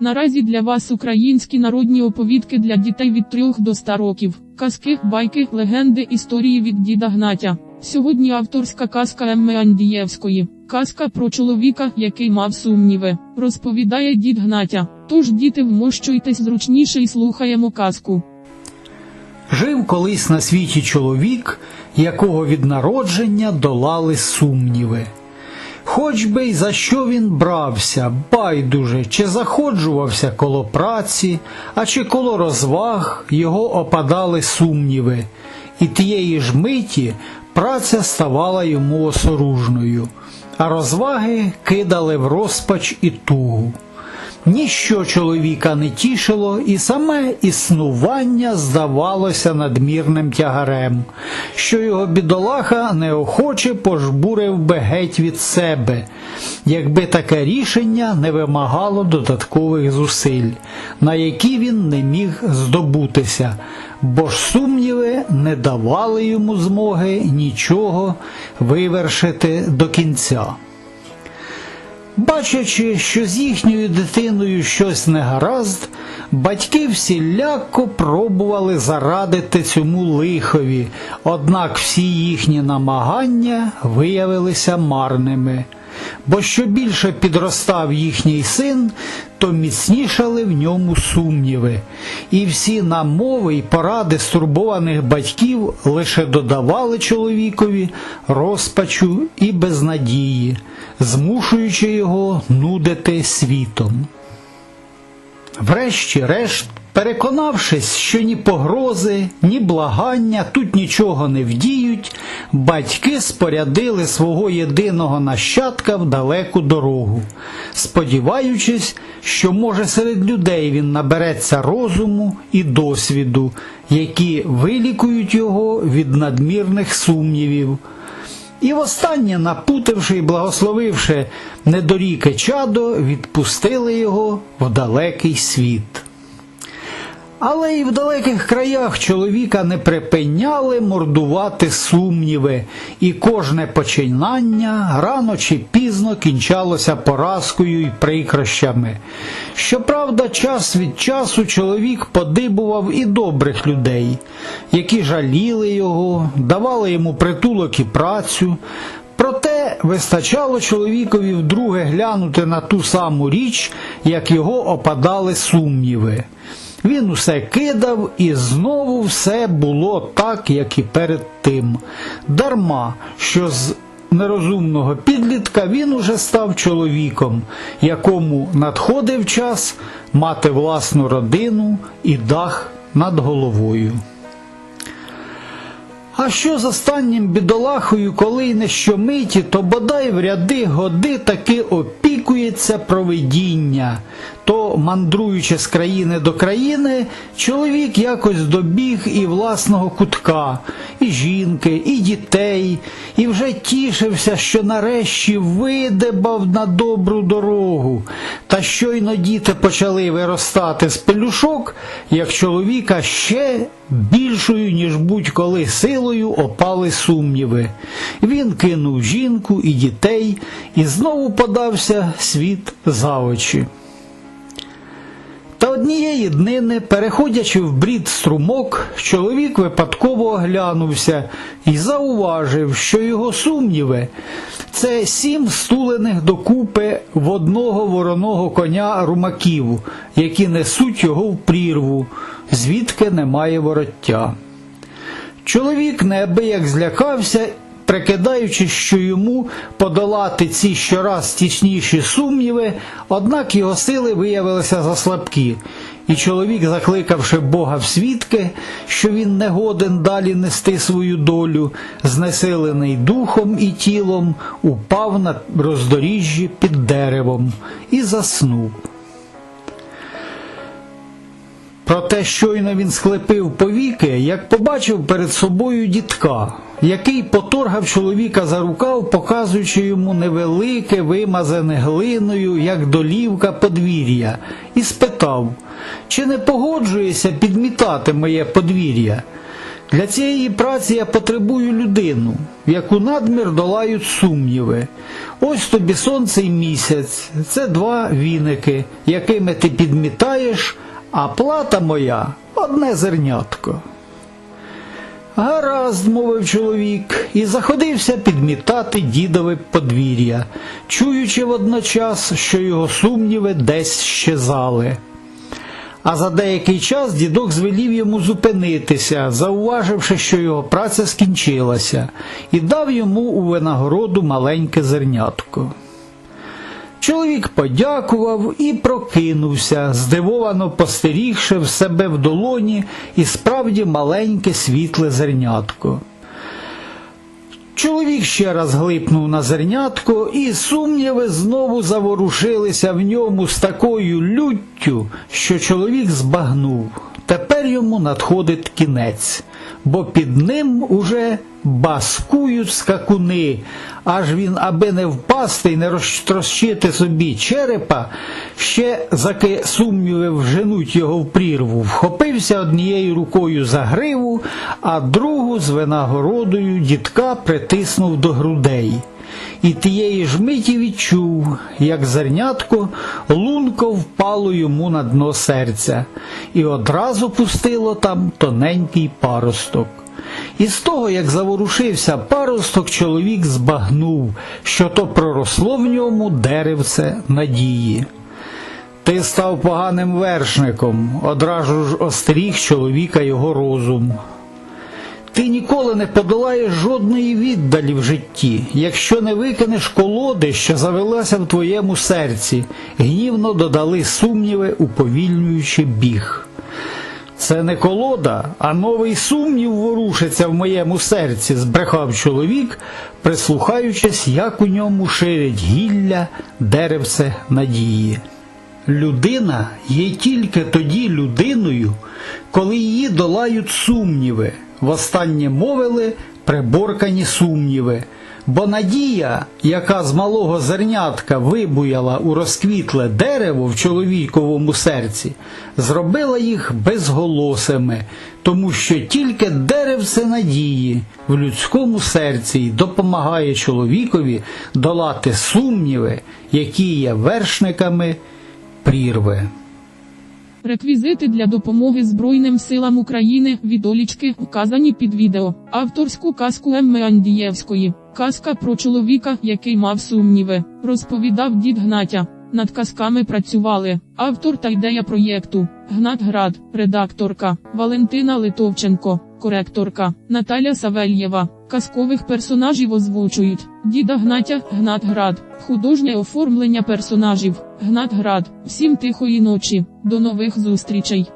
Наразі для вас українські народні оповідки для дітей від 3 до 100 років. Казки, байки, легенди, історії від діда Гнатя. Сьогодні авторська казка Емми Андієвської. Казка про чоловіка, який мав сумніви. Розповідає дід Гнатя. Тож, діти, вмощуйтесь зручніше і слухаємо казку. Жив колись на світі чоловік, якого від народження долали сумніви. Хоч би й за що він брався, байдуже, чи заходжувався коло праці, а чи коло розваг його опадали сумніви, і тієї ж миті праця ставала йому осоружною, а розваги кидали в розпач і тугу. Ніщо чоловіка не тішило, і саме існування здавалося надмірним тягарем, що його бідолаха неохоче пожбурив би геть від себе, якби таке рішення не вимагало додаткових зусиль, на які він не міг здобутися, бо ж сумніви не давали йому змоги нічого вивершити до кінця. Бачачи, що з їхньою дитиною щось не гаразд, батьки всіляко пробували зарадити цьому лихові, однак всі їхні намагання виявилися марними. Бо що більше підростав їхній син, то міцнішали в ньому сумніви, і всі намови й поради стурбованих батьків лише додавали чоловікові розпачу і безнадії, змушуючи його нудити світом. Врешті-решт, переконавшись, що ні погрози, ні благання тут нічого не вдіють, батьки спорядили свого єдиного нащадка в далеку дорогу, сподіваючись, що може серед людей він набереться розуму і досвіду, які вилікують його від надмірних сумнівів. І востаннє, напутивши і благословивши недоріке чадо, відпустили його в далекий світ. Але і в далеких краях чоловіка не припиняли мордувати сумніви, і кожне починання рано чи пізно кінчалося поразкою і прикрощами. Щоправда, час від часу чоловік подибував і добрих людей, які жаліли його, давали йому притулок і працю. Проте вистачало чоловікові вдруге глянути на ту саму річ, як його опадали сумніви. Він усе кидав, і знову все було так, як і перед тим. Дарма, що з нерозумного підлітка він уже став чоловіком, якому надходив час мати власну родину і дах над головою. А що з останнім бідолахою, коли й не щомиті, то бодай в ряди годи таки опікується провидіння, то, мандруючи з країни до країни, чоловік якось добіг і власного кутка, і жінки, і дітей, і вже тішився, що нарешті видебав на добру дорогу. Та щойно діти почали виростати з пелюшок, як чоловіка ще більшою, ніж будь-коли силою опали сумніви. Він кинув жінку і дітей і знову подався світ за очі. Та однієї днини, переходячи в брід струмок, чоловік випадково оглянувся і зауважив, що його сумніви це сім стулених докупи в одного вороного коня румаків, які несуть його в прірву, звідки немає вороття. Чоловік неабияк злякався прикидаючи, що йому подолати ці щораз тісніші сумніви, однак його сили виявилися заслабкі, і чоловік, закликавши Бога в свідки, що він не годен далі нести свою долю, знесилений духом і тілом, упав на роздоріжжі під деревом і заснув. Проте щойно він склепив повіки, як побачив перед собою дітка, який поторгав чоловіка за рукав, показуючи йому невелике, вимазане глиною, як долівка подвір'я, і спитав, чи не погоджуєшся підмітати моє подвір'я? Для цієї праці я потребую людину, в яку надмір долають сумніви. Ось тобі сонце і місяць, це два віники, якими ти підмітаєш, а плата моя одне зернятко. Гаразд, мовив чоловік, і заходився підмітати дідове подвір'я, чуючи водночас, що його сумніви десь щезали. А за деякий час дідок звелів йому зупинитися, зауваживши, що його праця скінчилася, і дав йому у винагороду маленьке зернятко. Чоловік подякував і прокинувся, здивовано постерігши в себе в долоні і справді маленьке світле зернятко. Чоловік ще раз глипнув на зернятко, і сумніви знову заворушилися в ньому з такою люттю, що чоловік збагнув. Тепер йому надходить кінець, бо під ним уже баскують скакуни, аж він, аби не впасти і не розтрощити собі черепа, ще заки сумніви вженуть його в прірву, вхопився однією рукою за гриву, а другу з винагородою дідка притиснув до грудей. І тієї ж миті відчув, як зернятко лунко впало йому на дно серця, і одразу пустило там тоненький паросток. І з того, як заворушився паросток, чоловік збагнув, що то проросло в ньому деревце надії. Ти став поганим вершником, одразу ж остеріг чоловіка його розум. Ти ніколи не подолаєш жодної віддалі в житті, якщо не викинеш колоди, що завелася в твоєму серці, гнівно додали сумніви, уповільнюючи біг. Це не колода, а новий сумнів ворушиться в моєму серці, збрехав чоловік, прислухаючись, як у ньому ширить гілля деревце надії. Людина є тільки тоді людиною, коли її долають сумніви. Востаннє мовили приборкані сумніви. Бо надія, яка з малого зернятка вибуяла у розквітле дерево в чоловіковому серці, зробила їх безголосими, тому що тільки деревце надії в людському серці й допомагає чоловікові долати сумніви, які є вершниками прірви. Реквізити для допомоги Збройним силам України відолічки вказані під відео. Авторську казку Емми Андієвської. Казка про чоловіка, який мав сумніви, розповідав дід Гнатя. Над казками працювали. Автор та ідея проєкту. Гнат Град, редакторка. Валентина Литовченко, коректорка Наталя Савельєва. Казкових персонажів озвучують Діда Гнатя, Гнат Град, художнє оформлення персонажів, Гнат Град. Всім тихої ночі. До нових зустрічей.